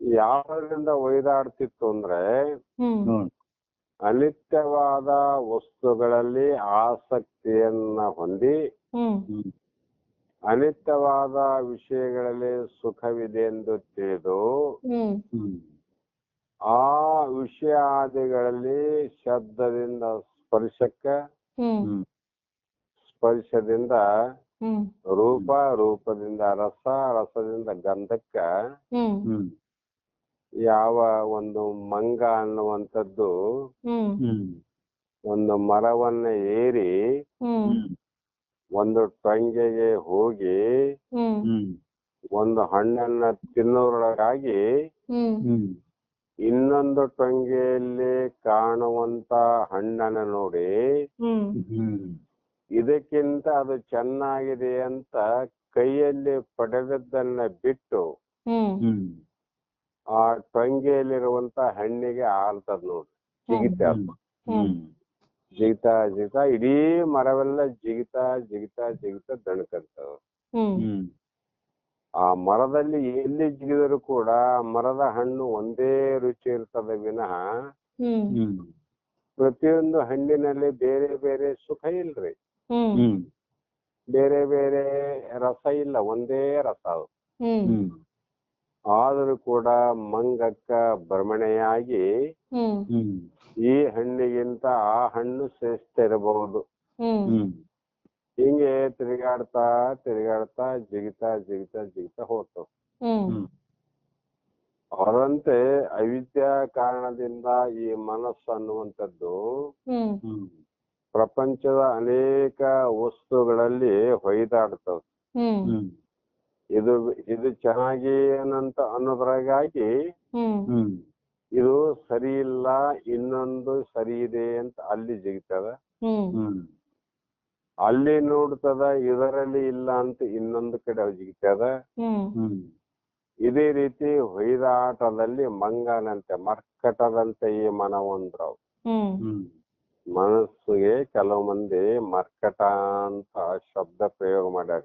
ಯಾವ್ದ್ರಿಂದ ಒಯ್ದಾಡ್ತಿತ್ತು ಅಂದ್ರೆ ಅನಿತ್ಯವಾದ ವಸ್ತುಗಳಲ್ಲಿ ಆಸಕ್ತಿಯನ್ನ ಹೊಂದಿ ಅನಿತ್ಯವಾದ ವಿಷಯಗಳಲ್ಲಿ ಸುಖವಿದೆ ಎಂದು ತಿಳಿದು ಆ ವಿಷಯಾದಿಗಳಲ್ಲಿ ಶಬ್ದದಿಂದ ಸ್ಪರ್ಶಕ್ಕ ಸ್ಪರ್ಶದಿಂದ ಹ್ಮ್. ರೂಪ ರೂಪದಿಂದ ರಸ ರಸದಿಂದ ಗಂಧಕ್ಕ ಹ್ಮ್. ಹ್ಮ್. ಯಾವ ಒಂದು ಮಂಗ ಅನ್ನುವಂಥದ್ದು ಹ್ಮ್. ಹ್ಮ್. ಒಂದು ಮರವನ್ನ ಏರಿ ಹ್ಮ್. ಒಂದು ಟೊಂಗೆಗೆ ಹೋಗಿ ಹ್ಮ್. ಹ್ಮ್. ಒಂದು ಹಣ್ಣನ್ನ ತಿನ್ನೋರೊಳಗಾಗಿ ಹ್ಮ್. ಹ್ಮ್. ಇನ್ನೊಂದು ಟೊಂಗೆಯಲ್ಲಿ ಕಾಣುವಂತ ಹಣ್ಣನ್ನ ನೋಡಿ ಹ್ಮ್. ಹ್ಮ್. ಇದಕ್ಕಿಂತ ಅದು ಚೆನ್ನಾಗಿದೆ ಅಂತ ಕೈಯಲ್ಲಿ ಪಡೆದದ್ದನ್ನ ಬಿಟ್ಟು ಆ ಟೊಂಗೆಯಲ್ಲಿರುವಂತ ಹಣ್ಣಿಗೆ ಆಳ್ತದ ನೋಡ್ರಿ ಜಿಗಿತ ಹ್ಮ್. ಜಿಗಿತಾ ಜಿಗಿತಾ ಇಡೀ ಮರವೆಲ್ಲ ಜಿಗಿತಾ ಜಿಗಿತಾ ಜಿಗಿತಾ ದಣಕಂತವ. ಆ ಮರದಲ್ಲಿ ಎಲ್ಲಿ ಜಿಗಿದ್ರು ಕೂಡ ಆ ಮರದ ಹಣ್ಣು ಒಂದೇ ರುಚಿ ಇರ್ತದ ವಿನಃ ಹ್ಮ್. ಹ್ಮ್. ಪ್ರತಿಯೊಂದು ಹಣ್ಣಿನಲ್ಲಿ ಬೇರೆ ಬೇರೆ ಸುಖ ಇಲ್ರಿ. ಬೇರೆ ಬೇರೆ ರಸ ಇಲ್ಲ ಒಂದೇ ರಸ ಅದು. ಆದರೂ ಕೂಡ ಮಂಗಕ್ಕ ಭ್ರಮಣೆಯಾಗಿ ಈ ಹಣ್ಣಿಗಿಂತ ಆ ಹಣ್ಣು ಶ್ರೇಷ್ಠ ಇರಬಹುದು. ಹಿಂಗೆ ತಿರುಗಾಡ್ತಾ ತಿರುಗಾಡ್ತಾ ಜಿಗಿತಾ ಜಿಗಿತಾ ಜಿಗಿತಾ ಹೋಗ್ತವೆ. ಅವರಂತೆ ಅವಿದ್ಯಾ ಕಾರಣದಿಂದ ಈ ಮನಸ್ಸು ಅನ್ನುವಂಥದ್ದು ಪ್ರಪಂಚದ ಅನೇಕ ವಸ್ತುಗಳಲ್ಲಿ ಹೊಯ್ದಾಡ್ತವೆ. ಇದು ಇದು ಚೆನ್ನಾಗಿ ಏನಂತ ಅನ್ನೋದ್ರಾಗಾಗಿ ಇದು ಸರಿ ಇಲ್ಲ ಇನ್ನೊಂದು ಸರಿ ಇದೆ ಅಂತ ಅಲ್ಲಿ ಜಿಗಿತದ ಹ್ಮ್. ಹ್ಮ್. ಅಲ್ಲಿ ನೋಡ್ತದ ಇದರಲ್ಲಿ ಇಲ್ಲ ಅಂತ ಇನ್ನೊಂದು ಕಡೆ ಜಿಗಿತದ ಹ್ಮ್. ಹ್ಮ್. ಇದೇ ರೀತಿ ಹೊಯ್ದಾಟದಲ್ಲಿ ಮಂಗನಂತೆ ಮರ್ಕಟದಂತೆ ಈ ಮನವಂದ್ರವು. ಹ್ಮ್. ಹ್ಮ್. ಮನಸ್ಸಿಗೆ ಕೆಲವು ಮಂದಿ ಮರ್ಕಟ ಅಂತ ಶಬ್ದ ಪ್ರಯೋಗ ಮಾಡ್ಯಾರ.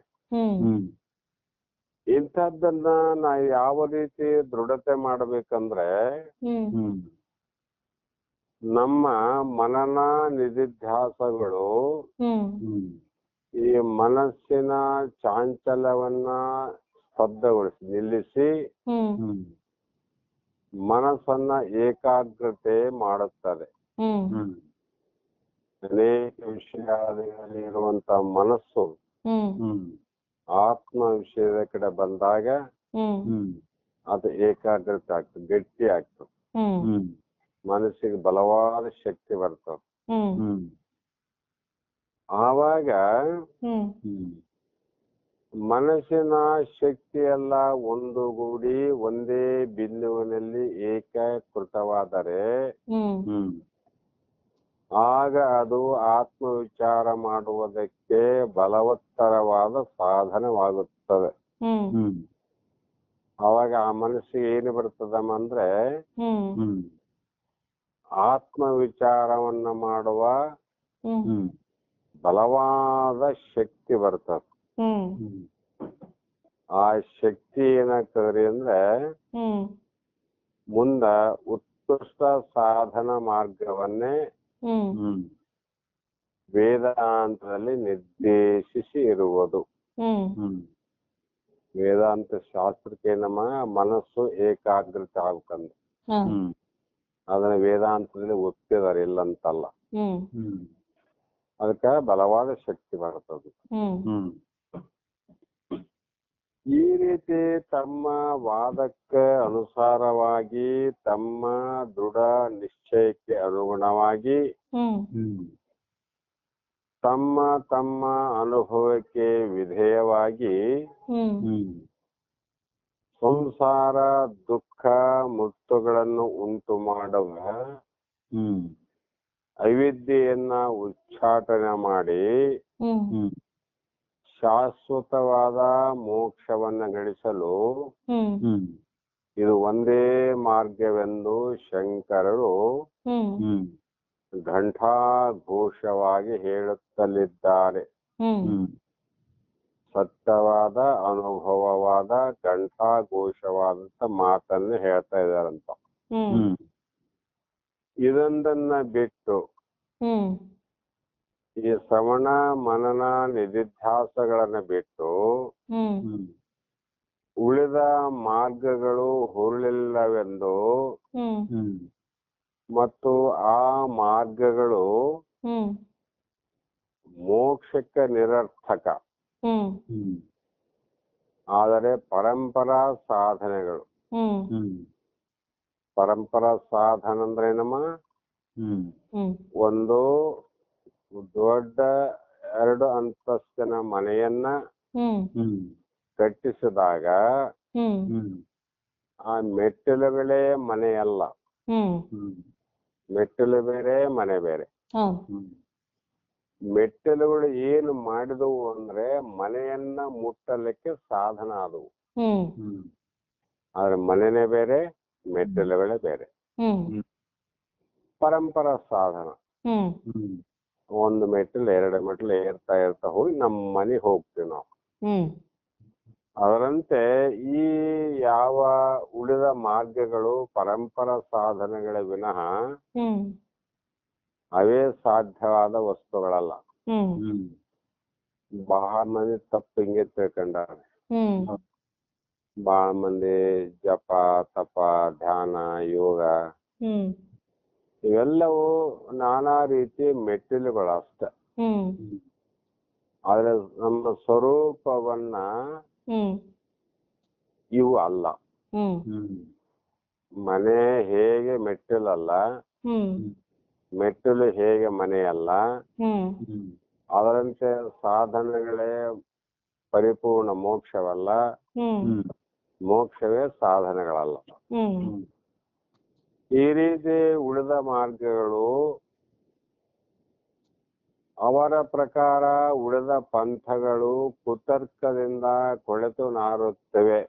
ಇಂಥದ್ದನ್ನ ನಾ ಯಾವ ರೀತಿ ದೃಢತೆ ಮಾಡ್ಬೇಕಂದ್ರೆ ನಮ್ಮ ಮನನ ನಿಧಿಧ್ಯಾಸಗಳು ಈ ಮನಸ್ಸಿನ ಚಾಂಚಲ್ಯವನ್ನ ಸ್ತಬ್ಧಗೊಳಿಸಿ ನಿಲ್ಲಿಸಿ ಮನಸ್ಸನ್ನ ಏಕಾಗ್ರತೆ ಮಾಡುತ್ತದೆ. ಅನೇಕ ವಿಷಯಗಳಲ್ಲಿ ಇರುವಂತ ಮನಸ್ಸು ಆತ್ಮ ವಿಷಯದ ಕಡೆ ಬಂದಾಗ ಅದು ಏಕಾಗ್ರತೆ ಆಗ್ತದೆ ಗಟ್ಟಿ ಆಗ್ತದೆ. ಮನಸ್ಸಿಗೆ ಬಲವಾದ ಶಕ್ತಿ ಬರ್ತದೆ. ಆವಾಗ ಮನಸ್ಸಿನ ಶಕ್ತಿ ಎಲ್ಲ ಒಂದುಗೂಡಿ ಒಂದೇ ಬಿಂದುವಿನಲ್ಲಿ ಏಕೀಕೃತವಾದರೆ ಆಗ ಅದು ಆತ್ಮ ವಿಚಾರ ಮಾಡುವುದಕ್ಕೆ ಬಲವತ್ತರವಾದ ಸಾಧನವಾಗುತ್ತದೆ. ಅವಾಗ ಆ ಮನಸ್ಸಿಗೆ ಏನು ಬರ್ತದಮ್ಮ ಅಂದ್ರೆ ಆತ್ಮ ವಿಚಾರವನ್ನ ಮಾಡುವ ಬಲವಾದ ಶಕ್ತಿ ಬರ್ತದೆ. ಆ ಶಕ್ತಿ ಏನಾಗ್ತದ್ರಿ ಅಂದ್ರೆ ಹ್ಮ್. ಮುಂದ ಉತ್ಕೃಷ್ಟ ಸಾಧನ ಮಾರ್ಗವನ್ನೇ ವೇದಾಂತದಲ್ಲಿ ನಿರ್ದೇಶಿಸಿ ಇರುವುದು ಹ್ಮ್ ಹ್ಮ್ ವೇದಾಂತ ಶಾಸ್ತ್ರಕ್ಕೆ ನಮ್ಮ ಮನಸ್ಸು ಏಕಾಗ್ರತೆ ಆಗ್ಬೇಕಂದ ಹಾ ಹ್ಮ್ ಅದನ್ನ ವೇದಾಂತದಲ್ಲಿ ಒಪ್ಪಿದಾರೆ ಇಲ್ಲಂತಲ್ಲ ಹ್ಮ್ ಹ್ಮ್ ಅದಕ್ಕೆ ಬಲವಾದ ಶಕ್ತಿ ಬರ್ತದೆ ಹ್ಮ್ ಹ್ಮ್ ಈ ರೀತಿ ತಮ್ಮ ವಾದಕ್ಕೆ ಅನುಸಾರವಾಗಿ ತಮ್ಮ ದೃಢ ನಿಶ್ಚಯಕ್ಕೆ ಅನುಗುಣವಾಗಿ ತಮ್ಮ ತಮ್ಮ ಅನುಭವಕ್ಕೆ ವಿಧೇಯವಾಗಿ ಸಂಸಾರ ದುಃಖ ಮುತ್ತುಗಳನ್ನು ಉಂಟು ಮಾಡುವ ಹ್ಮ್. ಅವಿದ್ಯೆಯನ್ನ ಉಚ್ಚಾಟನೆ ಮಾಡಿ ಶಾಶ್ವತವಾದ ಮೋಕ್ಷವನ್ನ ಗಳಿಸಲು ಇದು ಒಂದೇ ಮಾರ್ಗವೆಂದು ಶಂಕರರು ಘಂಟಾಘೋಷವಾಗಿ ಹೇಳುತ್ತಲಿದ್ದಾರೆ. ಸತ್ಯವಾದ ಅನುಭವವಾದ ಘಂಟಾಘೋಷವಾದಂತ ಮಾತನ್ನ ಹೇಳ್ತಾ ಇದ್ದಾರಂತ. ಇದೊಂದನ್ನ ಬಿಟ್ಟು ಈ ಶ್ರವಣ ಮನನ ನಿಧಿಧ್ಯಾಸಗಳನ್ನ ಬಿಟ್ಟು ಉಳಿದ ಮಾರ್ಗಗಳು ಹುರುಳಿಲ್ಲವೆಂದು ಮತ್ತು ಆ ಮಾರ್ಗಗಳು ಮೋಕ್ಷಕ್ಕೆ ನಿರರ್ಥಕ. ಆದರೆ ಪರಂಪರಾ ಸಾಧನೆಗಳು. ಹ್ಮ್. ಹ್ಮ್. ಪರಂಪರಾ ಸಾಧನ ಅಂದ್ರೆ ಹ್ಮ್. ಒಂದು ದೊಡ್ಡ ಎರಡು ಅಂತಸ್ತಿನ ಮನೆಯನ್ನ ಹ್ಮ್. ಕಟ್ಟಿಸಿದಾಗ ಹ್ಮ್. ಆ ಮೆಟ್ಟಿಲುಗಳೇ ಮನೆಯಲ್ಲ ಹ್ಮ್. ಮೆಟ್ಟಿಲು ಬೇರೆ ಮನೆ ಬೇರೆ. ಹೌದು. ಮೆಟ್ಟಿಲುಗಳು ಏನು ಮಾಡಿದವು ಅಂದ್ರೆ ಮನೆಯನ್ನ ಮುಟ್ಟಲಿಕ್ಕೆ ಸಾಧನ ಆದವು. ಹ್ಮ್. ಆದ್ರೆ ಮನೆನೇ ಬೇರೆ ಮೆಟ್ಟಿಲುಗಳೇ ಬೇರೆ. ಹ್ಮ್. ಪರಂಪರಾ ಸಾಧನ. ಹ್ಮ್. ಒಂದು ಮೆಟ್ಟಿಲು ಎರಡು ಮೆಟ್ಟಿಲು ಏರ್ತಾ ಏರ್ತಾ ಹೋಗಿ ನಮ್ಮ ಮನೆಗೆ ಹೋಗ್ತೀವಿ ನಾವು. ಹ್ಮ್. ಅದರಂತೆ ಈ ಯಾವ ಉಳಿದ ಮಾರ್ಗಗಳು ಪರಂಪರಾ ಸಾಧನೆಗಳ ವಿನಃ ಹ್ಮ್. ಅವೇ ಸಾಧ್ಯವಾದ ವಸ್ತುಗಳಲ್ಲ. ಬಹಳ ಮಂದಿ ತಪ್ಪು ಹಿಂಗೆ ತಿಳ್ಕೊಂಡಾರೆ. ಹ್ಮ್. ಬಹಳ ಮಂದಿ ಜಪ ತಪ ಧ್ಯಾನ ಯೋಗ ಹ್ಮ್. ಇವೆಲ್ಲವೂ ನಾನಾ ರೀತಿ ಮೆಟ್ಟಿಲುಗಳು ಅಷ್ಟೆ ಹ್ಮ್. ಆದ್ರೆ ನಮ್ಮ ಸ್ವರೂಪವನ್ನ ಹ್ಮ್. ಇವು ಅಲ್ಲ. ಮನೆ ಹೇಗೆ ಮೆಟ್ಟಿಲಲ್ಲ ಹ್ಮ್. ಮೆಟ್ಟಿಲು ಹೇಗೆ ಮನೆಯಲ್ಲ ಅದರಂತೆ ಸಾಧನೆಗಳೇ ಪರಿಪೂರ್ಣ ಮೋಕ್ಷವಲ್ಲ ಮೋಕ್ಷವೇ ಸಾಧನೆಗಳಲ್ಲ. ರೀತಿ ಉಳಿದ ಮಾರ್ಗಗಳು ಅವರ ಪ್ರಕಾರ ಉಳಿದ ಪಂಥಗಳು ಕುತರ್ಕದಿಂದ ಕೊಳೆತು ನಾರುತ್ತವೆ.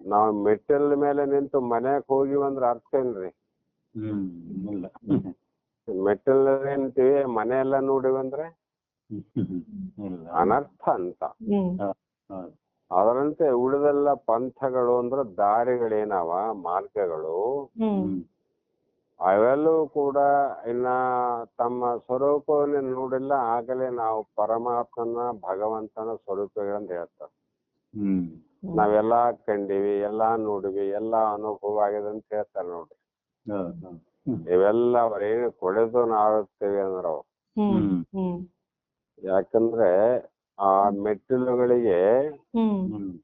ನಾವು ಮೆಟ್ಟಲ್ ಮೇಲೆ ನಿಂತು ಮನೆಗೆ ಹೋಗಿ ಅಂದ್ರೆ ಅರ್ಥ ಏನ್ರಿ? ಮೆಟ್ಟಲ್ ಇಲ್ಲ. ಮೆಟ್ಟಿಲ ನಿಂತೀವಿ ಮನೆ ಎಲ್ಲ ನೋಡಿವಂದ್ರೆ ಇಲ್ಲ. ಅನರ್ಥ ಅಂತ. ಅದರಂತೆ ಉಳಿದೆಲ್ಲ ಪಂಥಗಳು ಅಂದ್ರೆ ದಾರಿಗಳೇನವ? ಮಾರ್ಗಗಳು? ಅವೆಲ್ಲವೂ ಕೂಡ ಇನ್ನ ತಮ್ಮ ಸ್ವರೂಪವನ್ನು ನೋಡಿಲ್ಲ ಆಗಲೇ ನಾವು ಪರಮಾತ್ಮನ ಭಗವಂತನ ಸ್ವರೂಪಗಳಂತ ಹೇಳ್ತಾರೆ. ಹ್ಮ್. ನಾವೆಲ್ಲಾ ಕಂಡಿವಿ ಎಲ್ಲಾ ನೋಡಿವಿ ಎಲ್ಲಾ ಅನುಭವ ಆಗಿದೆ ಅಂತ ಹೇಳ್ತಾರೆ ನೋಡ್ರಿ ಇವೆಲ್ಲ ಅವ್ರೇನು ಕೊಳೆದು ನಾಡುತ್ತೇವೆ ಅಂದ್ರೆ ಅವು ಹ್ಮ್. ಹ್ಮ್. ಯಾಕಂದ್ರೆ ಆ ಮೆಟ್ಟಿಲುಗಳಿಗೆ ಹ್ಮ್.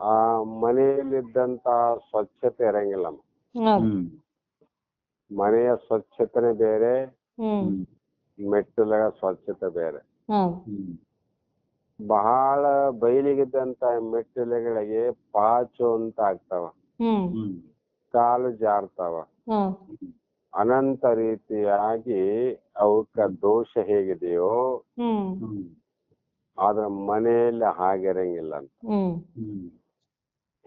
ಆ ಮನೆಯಲ್ಲಿದ್ದಂತ ಸ್ವಚ್ಛತೆ ಇರಂಗಿಲ್ಲ ಹೌದು. ಮನೆಯ ಸ್ವಚ್ಛತೆನೆ ಬೇರೆ ಹ್ಮ್. ಮೆಟ್ಟಿಲ ಸ್ವಚ್ಛತೆ ಬೇರೆ. ಹೌದು. ಬಹಳ ಬಯಲಿಗಿದ್ದಂತ ಮೆಟ್ಟಿಲುಗಳಿಗೆ ಪಾಚು ಅಂತ ಆಗ್ತಾವ. ಹ್ಮ್. ಕಾಲು ಜಾರ್ತಾವ. ಅನಂತ ರೀತಿಯಾಗಿ ಅವಕ್ಕ ದೋಷ ಹೇಗಿದೆಯೋ ಹ್ಮ್. ಆದ್ರ ಮನೆಯಲ್ಲಿ ಹಾಗಿರಂಗಿಲ್ಲ ಅಂತ.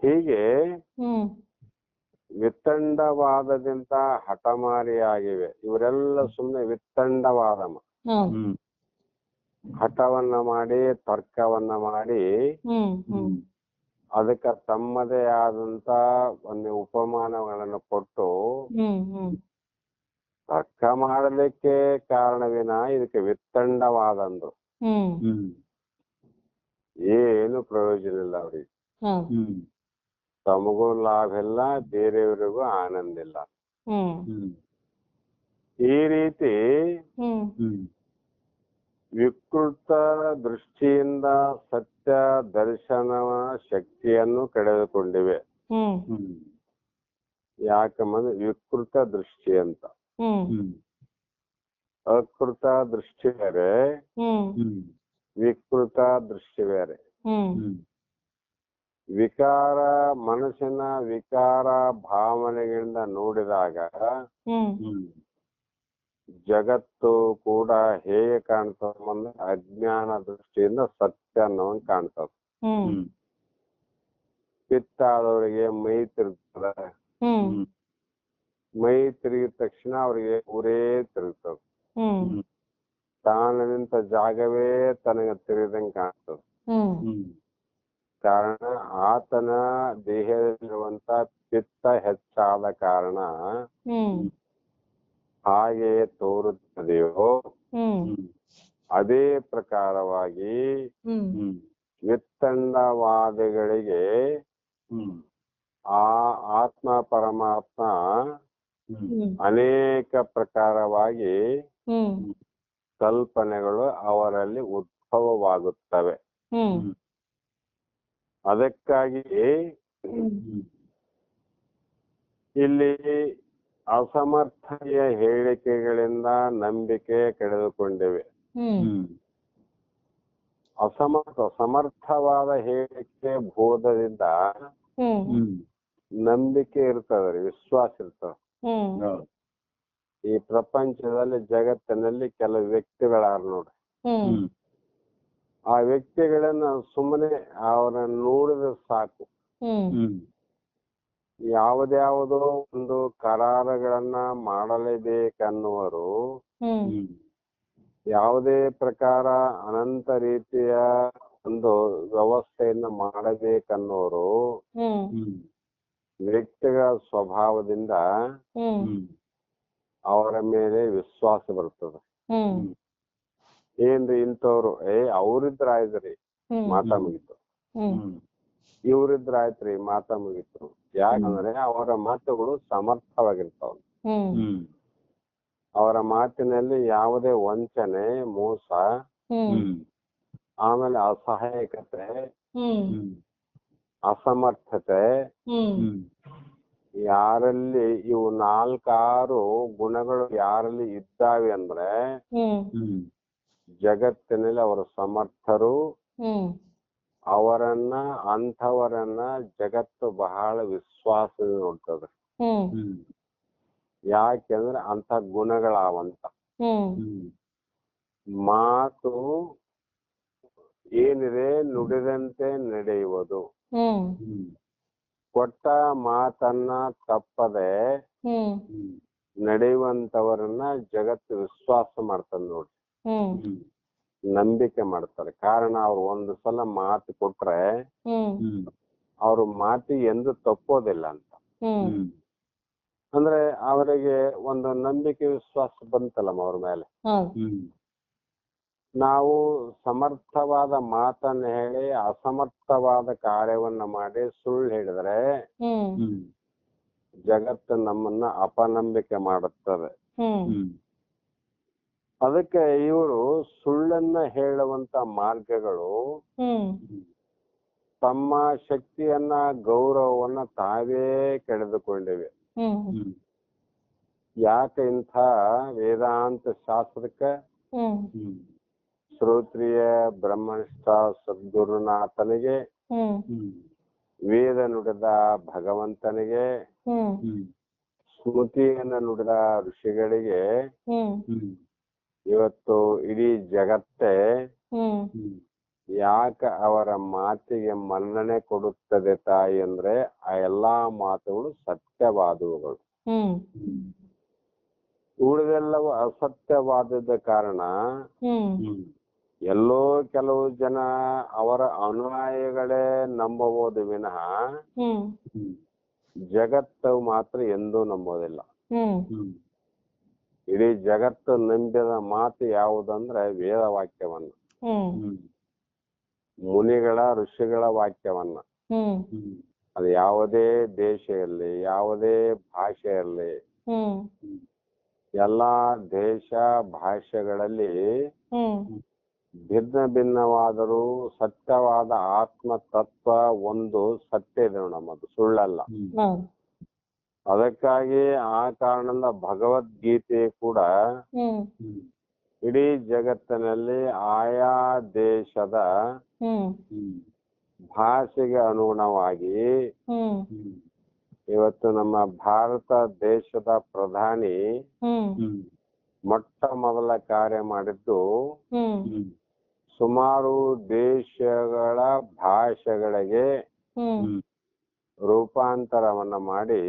ಹೀಗೆ ಹ್ಮ್. ವಿತ್ತಂಡವಾದದಿಂದ ಹಠಮಾರಿಯಾಗಿವೆ. ಇವರೆಲ್ಲ ಸುಮ್ಮನೆ ವಿತ್ತಂಡವಾದ ಹಠವನ್ನ ಮಾಡಿ ತರ್ಕವನ್ನ ಮಾಡಿ ಹ್ಮ್ ಹ್ಮ್. ಹ್ಮ್. ಅದಕ್ಕೆ ತಮ್ಮದೇ ಆದಂತ ಒಂದು ಉಪಮಾನಗಳನ್ನು ಕೊಟ್ಟು ಹ್ಮ್ ಹ್ಮ್. ತರ್ಕ ಮಾಡಲಿಕ್ಕೆ ಕಾರಣವಿನ ಇದಕ್ಕೆ ವಿತ್ತಂಡವಾದಂದು ಹ್ಮ್. ಹ್ಮ್. ಏನು ಪ್ರಯೋಜನ ಇಲ್ಲ ಅವ್ರಿಗೆ. ಹ್ಮ್. ತಮಗೂ ಲಾಭ ಇಲ್ಲ ಬೇರೆಯವರಿಗೂ ಆನಂದ ಇಲ್ಲ. ಹ್ಮ್. ಹ್ಮ್. ಈ ರೀತಿ ಹ್ಮ್. ಹ್ಮ್. ವಿಕೃತ ದೃಷ್ಟಿಯಿಂದ ಸತ್ಯ ದರ್ಶನ ಶಕ್ತಿಯನ್ನು ಕಳೆದುಕೊಂಡಿವೆ. ಹ್ಮ್. ಹ್ಮ್. ಯಾಕಂದ್ರೆ ವಿಕೃತ ದೃಷ್ಟಿ ಅಂತ. ಹ್ಮ್. ಹ್ಮ್. ಅಕೃತ ದೃಷ್ಟಿ ಬೇರೆ ಹ್ಮ್. ವಿಕೃತ ದೃಷ್ಟಿ ಬೇರೆ ವಿಕಾರ ಮನಸ್ಸಿನ ವಿಕಾರ ಭಾವನೆಗಳಿಂದ ನೋಡಿದಾಗ ಜಗತ್ತು ಕೂಡ ಹೇಗೆ ಕಾಣ್ತದೆ ಅಂದ್ರೆ ಅಜ್ಞಾನ ದೃಷ್ಟಿಯಿಂದ ಸತ್ಯ ಅನ್ನೋಂಗ್ ಕಾಣ್ತದೆ. ಹ್ಮ್. ಹ್ಮ್. ಪಿತ್ತ ಆದವರಿಗೆ ಮೈ ತಿರುಗ್ತದ ಮೈ ತಿರುಗಿದ ತಕ್ಷಣ ಅವರಿಗೆ ಊರೇ ತಿರುಗ್ತದೆ. ತಾನು ನಿಂತ ಜಾಗವೇ ತನಗೆ ತಿಳಿದಂಗೆ ಕಾಣ್ತದೆ. ಕಾರಣ ಆತನ ದೇಹದಲ್ಲಿರುವಂತ ಪಿತ್ತ ಹೆಚ್ಚಾದ ಕಾರಣ ಹಾಗೆ ಹಾಗೆಯೇ ತೋರುತ್ತದೆಯೋ ಅದೇ ಪ್ರಕಾರವಾಗಿ ಹ್ಮ್. ಆ ಆತ್ಮ ಪರಮಾತ್ಮ ಅನೇಕ ಪ್ರಕಾರವಾಗಿ ಹ್ಮ್. ಕಲ್ಪನೆಗಳು ಅವರಲ್ಲಿ ಉದ್ಭವವಾಗುತ್ತವೆ. ಅದಕ್ಕಾಗಿ ಇಲ್ಲಿ ಅಸಮರ್ಥೆಯ ಹೇಳಿಕೆಗಳಿಂದ ನಂಬಿಕೆ ಕಳೆದುಕೊಂಡಿವೆ. ಅಸಮರ್ಥ ಸಮರ್ಥವಾದ ಹೇಳಿಕೆ ಬೋಧದಿಂದ ನಂಬಿಕೆ ಇರ್ತದ್ರಿ ವಿಶ್ವಾಸ ಇರ್ತದ. ಈ ಪ್ರಪಂಚದಲ್ಲಿ ಜಗತ್ತಿನಲ್ಲಿ ಕೆಲವು ವ್ಯಕ್ತಿಗಳಾರ ನೋಡ್ರಿ. ಹ್ಮ್. ಆ ವ್ಯಕ್ತಿಗಳನ್ನ ಸುಮ್ಮನೆ ಅವರ ನೋಡಿದ್ರೆ ಸಾಕು. ಹ್ಮ್. ಹ್ಮ್. ಯಾವುದ್ಯಾವುದೋ ಒಂದು ಕರಾರಗಳನ್ನ ಮಾಡಲೇಬೇಕನ್ನುವರು. ಯಾವುದೇ ಪ್ರಕಾರ ಅನಂತ ರೀತಿಯ ಒಂದು ವ್ಯವಸ್ಥೆಯನ್ನ ಮಾಡಬೇಕನ್ನೋರು ವ್ಯಕ್ತಿಗಳ ಸ್ವಭಾವದಿಂದ ಅವರ ಮೇಲೆ ವಿಶ್ವಾಸ ಬರ್ತದ ಹ್ಮ್. ಏನ್ರಿ ಇಂಥವ್ರು? ಏ ಅವ್ರಿದ್ರ ಆಯ್ತ್ರಿ ಮಾತಾ ಮುಗಿತು. ಇವ್ರಿದ್ರ ಆಯ್ತ್ರಿ ಮಾತಾ ಮುಗಿತು. ಯಾಕಂದ್ರೆ ಅವರ ಮಾತುಗಳು ಸಮರ್ಥವಾಗಿರ್ತಾವ. ಅವರ ಮಾತಿನಲ್ಲಿ ಯಾವುದೇ ವಂಚನೆ ಮೋಸ ಆಮೇಲೆ ಅಸಹಾಯಕತೆ ಅಸಮರ್ಥತೆ ಯಾರಲ್ಲಿ ಇವು ನಾಲ್ಕಾರು ಗುಣಗಳು ಯಾರಲ್ಲಿ ಇದ್ದಾವೆ ಅಂದ್ರೆ ಜಗತ್ತಿನಲ್ಲಿ ಅವರು ಸಮರ್ಥರು. ಹ್ಮ್. ಅವರನ್ನ ಅಂಥವರನ್ನ ಜಗತ್ತು ಬಹಳ ವಿಶ್ವಾಸ ನೋಡ್ತದೆ. ಯಾಕೆಂದ್ರೆ ಅಂತ ಗುಣಗಳಾವಂತ. ಮಾತು ಏನಿದೆ ನುಡಿದಂತೆ ನಡೆಯುವುದು. ಕೊಟ್ಟ ಮಾತನ್ನ ತಪ್ಪದೆ ಹ್ಮ್. ನಡೆಯುವಂತವರನ್ನ ಜಗತ್ತು ವಿಶ್ವಾಸ ಮಾಡ್ತದೆ ನೋಡಿ. ಹ್ಮ್. ಹ್ಮ್ ನಂಬಿಕೆ ಮಾಡ್ತಾರೆ. ಕಾರಣ ಅವ್ರು ಒಂದು ಸಲ ಮಾತು ಕೊಟ್ರೆ ಹ್ಮ್. ಅವ್ರ ಮಾತು ಎಂದು ತಪ್ಪೋದಿಲ್ಲ ಅಂತ. ಹ್ಮ್. ಅಂದ್ರೆ ಅವರಿಗೆ ಒಂದು ನಂಬಿಕೆ ವಿಶ್ವಾಸ ಬಂತಲ್ಲ ಅವ್ರ ಮೇಲೆ. ಹೌದು. ನಾವು ಸಮರ್ಥವಾದ ಮಾತನ್ನ ಹೇಳಿ ಅಸಮರ್ಥವಾದ ಕಾರ್ಯವನ್ನ ಮಾಡಿ ಸುಳ್ಳು ಹೇಳಿದ್ರೆ ಜಗತ್ತು ನಮ್ಮನ್ನ ಅಪನಂಬಿಕೆ ಮಾಡುತ್ತದೆ. ಅದಕ್ಕೆ ಇವರು ಸುಳ್ಳನ್ನ ಹೇಳುವಂತ ಮಾರ್ಗಗಳು ತಮ್ಮ ಶಕ್ತಿಯನ್ನ ಗೌರವವನ್ನ ತಾವೇ ಕಳೆದುಕೊಂಡಿವೆ ಯಾಕೆ ಇಂಥ ವೇದಾಂತ ಶಾಸ್ತ್ರಕ್ಕೆ ಶ್ರೋತ್ರಿಯ ಬ್ರಹ್ಮನಿಷ್ಠ ಸದ್ಗುರುನಾಥನಿಗೆ ವೇದ ನುಡಿದ ಭಗವಂತನಿಗೆ ಸ್ಮೃತಿಯನ್ನು ನುಡಿದ ಋಷಿಗಳಿಗೆ ಇವತ್ತು ಇಡೀ ಜಗತ್ತೇ ಯಾಕ ಅವರ ಮಾತಿಗೆ ಮನ್ನಣೆ ಕೊಡುತ್ತದೆ ತಾಯಿ ಅಂದ್ರೆ ಆ ಎಲ್ಲಾ ಮಾತುಗಳು ಸತ್ಯವಾದವುಗಳು. ಉಳಿದೆಲ್ಲವೂ ಅಸತ್ಯವಾದದ ಕಾರಣ ಎಲ್ಲೋ ಕೆಲವು ಜನ ಅವರ ಅನುಯಾಯಿಗಳೇ ನಂಬಬಹುದು ವಿನಃ ಜಗತ್ತು ಮಾತ್ರ ಎಂದೂ ನಂಬೋದಿಲ್ಲ. ಇಡೀ ಜಗತ್ತು ನಂಬಿದ ಮಾತು ಯಾವುದಂದ್ರೆ ವೇದ ವಾಕ್ಯವನ್ನ. ಮುನಿಗಳ ಋಷಿಗಳ ವಾಕ್ಯವನ್ನ. ಅದು ಯಾವುದೇ ದೇಶ ಇರಲಿ ಯಾವುದೇ ಭಾಷೆ ಇರಲಿ ಹ್ಮ್. ಎಲ್ಲಾ ದೇಶ ಭಾಷೆಗಳಲ್ಲಿ ಭಿನ್ನ ಭಿನ್ನವಾದರೂ ಸತ್ಯವಾದ ಆತ್ಮ ತತ್ವ ಒಂದು ಸತ್ಯ ಇದೆ ನಮ್ಮದು ಸುಳ್ಳಲ್ಲ. ಅದಕ್ಕಾಗಿ ಆ ಕಾರಣದಿಂದ ಭಗವದ್ಗೀತೆ ಕೂಡ ಇಡೀ ಜಗತ್ತಿನಲ್ಲಿ ಆಯಾ ದೇಶದ ಭಾಷೆಗೆ ಅನುಗುಣವಾಗಿ ಇವತ್ತು ನಮ್ಮ ಭಾರತ ದೇಶದ ಪ್ರಧಾನಿ ಮೊಟ್ಟ ಮೊದಲ ಕಾರ್ಯ ಮಾಡಿದ್ದು ಸುಮಾರು ದೇಶಗಳ ಭಾಷೆಗಳಿಗೆ ರೂಪಾಂತರವನ್ನ ಮಾಡಿ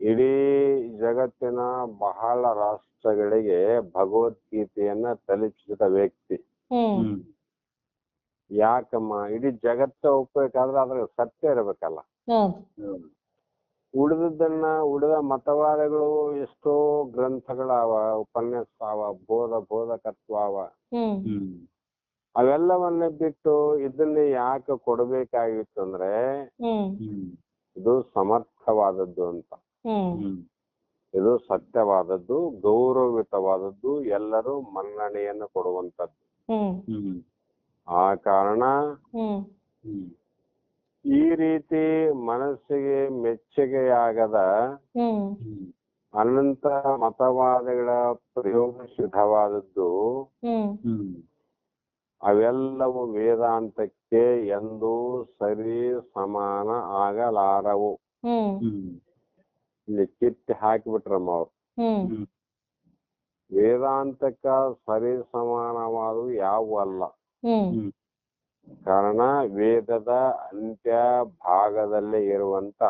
ಇಡೀ ಜಗತ್ತಿನ ಬಹಳ ರಾಷ್ಟ್ರಗಳಿಗೆ ಭಗವದ್ಗೀತೆಯನ್ನ ತಲುಪಿಸಿದ ವ್ಯಕ್ತಿ. ಯಾಕಮ್ಮ? ಇಡೀ ಜಗತ್ತ ಹೋಗ್ಬೇಕಾದ್ರೆ ಅದ್ರ ಸತ್ಯ ಇರಬೇಕಲ್ಲ. ಉಳಿದದ್ದನ್ನ ಉಳಿದ ಮತವಾದಗಳು ಎಷ್ಟೋ ಗ್ರಂಥಗಳಾವ ಉಪನ್ಯಾಸ ಅವ ಬೋಧ ಬೋಧಕತ್ವ ಅವ ಅವೆಲ್ಲವನ್ನ ಬಿಟ್ಟು ಇದನ್ನ ಯಾಕೆ ಕೊಡಬೇಕಾಗಿತ್ತು ಅಂದ್ರೆ ಇದು ಸಮರ್ಥವಾದದ್ದು ಅಂತ. ಇದು ಸತ್ಯವಾದದ್ದು ಗೌರವಿತವಾದದ್ದು ಎಲ್ಲರೂ ಮನ್ನಣೆಯನ್ನು ಕೊಡುವಂತದ್ದು ಆ ಕಾರಣ ಈ ರೀತಿ ಮನಸ್ಸಿಗೆ ಮೆಚ್ಚುಗೆಯಾಗದ ಅನಂತ ಮತವಾದಗಳ ಪ್ರಯೋಗ ಸಿದ್ಧವಾದದ್ದು ಅವೆಲ್ಲವೂ ವೇದಾಂತಕ್ಕೆ ಎಂದೂ ಸರಿ ಸಮಾನ ಆಗಲಾರವು. ಇಲ್ಲಿ ಕಿತ್ತಿ ಹಾಕಿಬಿಟ್ರಮ್ಮ ಅವ್ರು. ವೇದಾಂತಕ್ಕ ಸರಿ ಸಮಾನವಾದವು ಯಾವುವು ಅಲ್ಲ ಹ್ಮ್ ಹ್ಮ್. ಕಾರಣ ವೇದದ ಅಂತ್ಯ ಭಾಗದಲ್ಲಿ ಇರುವಂತ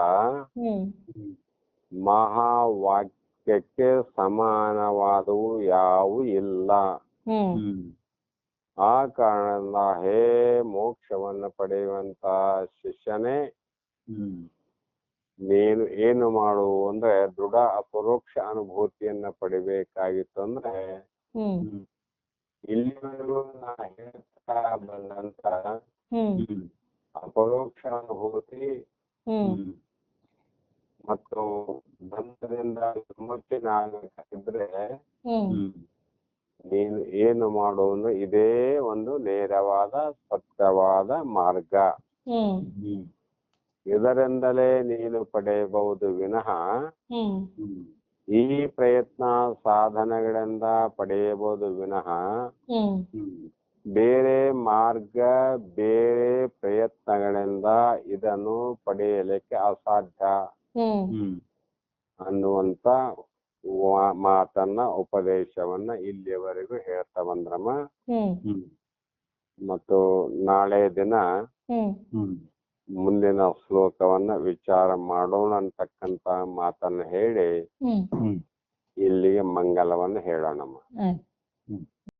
ಮಹಾವಾಕ್ಯಕ್ಕೆ ಸಮಾನವಾದವು ಯಾವು ಇಲ್ಲ. ಆ ಕಾರಣದಿಂದ ಹೇ ಮೋಕ್ಷವನ್ನು ಪಡೆಯುವಂತ ಶಿಷ್ಯನೇ ಹ್ಮ್. ನೀನು ಏನು ಮಾಡು ಅಂದ್ರೆ ದೃಢ ಅಪರೋಕ್ಷ ಅನುಭೂತಿಯನ್ನ ಪಡಿಬೇಕಾಗಿತ್ತು ಅಂದ್ರೆ ಇಲ್ಲಿವರೆಗೂ ನಾ ಹೇಳ್ತಾ ಬಂದಂತ ಹ್ಮ್. ಹ್ಮ್. ಅಪರೋಕ್ಷ ಅನುಭೂತಿ ಹ್ಮ್. ಹ್ಮ್. ಮತ್ತು ಬಂಧದಿಂದ ವಿಮೋಚನೆ ಆಗಬೇಕಾಗಿದ್ರೆ ಹ್ಮ್. ಹ್ಮ್. ನೀನು ಏನು ಮಾಡುವುದು ಇದೇ ಒಂದು ನೇರವಾದ ಸತ್ಯವಾದ ಮಾರ್ಗ. ಇದರಿಂದಲೇ ನೀನು ಪಡೆಯಬಹುದು ವಿನಃ ಈ ಪ್ರಯತ್ನ ಸಾಧನೆಗಳಿಂದ ಪಡೆಯಬಹುದು ವಿನಃ ಬೇರೆ ಮಾರ್ಗ ಬೇರೆ ಪ್ರಯತ್ನಗಳಿಂದ ಇದನ್ನು ಪಡೆಯಲಿಕ್ಕೆ ಅಸಾಧ್ಯ. ಅನ್ನುವಂತ ಮಾತನ್ನ ಉಪದೇಶವನ್ನ ಇಲ್ಲಿಯವರೆಗೂ ಹೇಳ್ತಾ ಬಂದ್ರಮ್ಮ. ಮತ್ತು ನಾಳೆ ದಿನ ಮುಂದಿನ ಶ್ಲೋಕವನ್ನ ವಿಚಾರ ಮಾಡೋಣ ಅಂತಕ್ಕಂತ ಮಾತನ್ನ ಹೇಳಿ ಇಲ್ಲಿಗೆ ಮಂಗಲವನ್ನು ಹೇಳೋಣಮ್ಮ.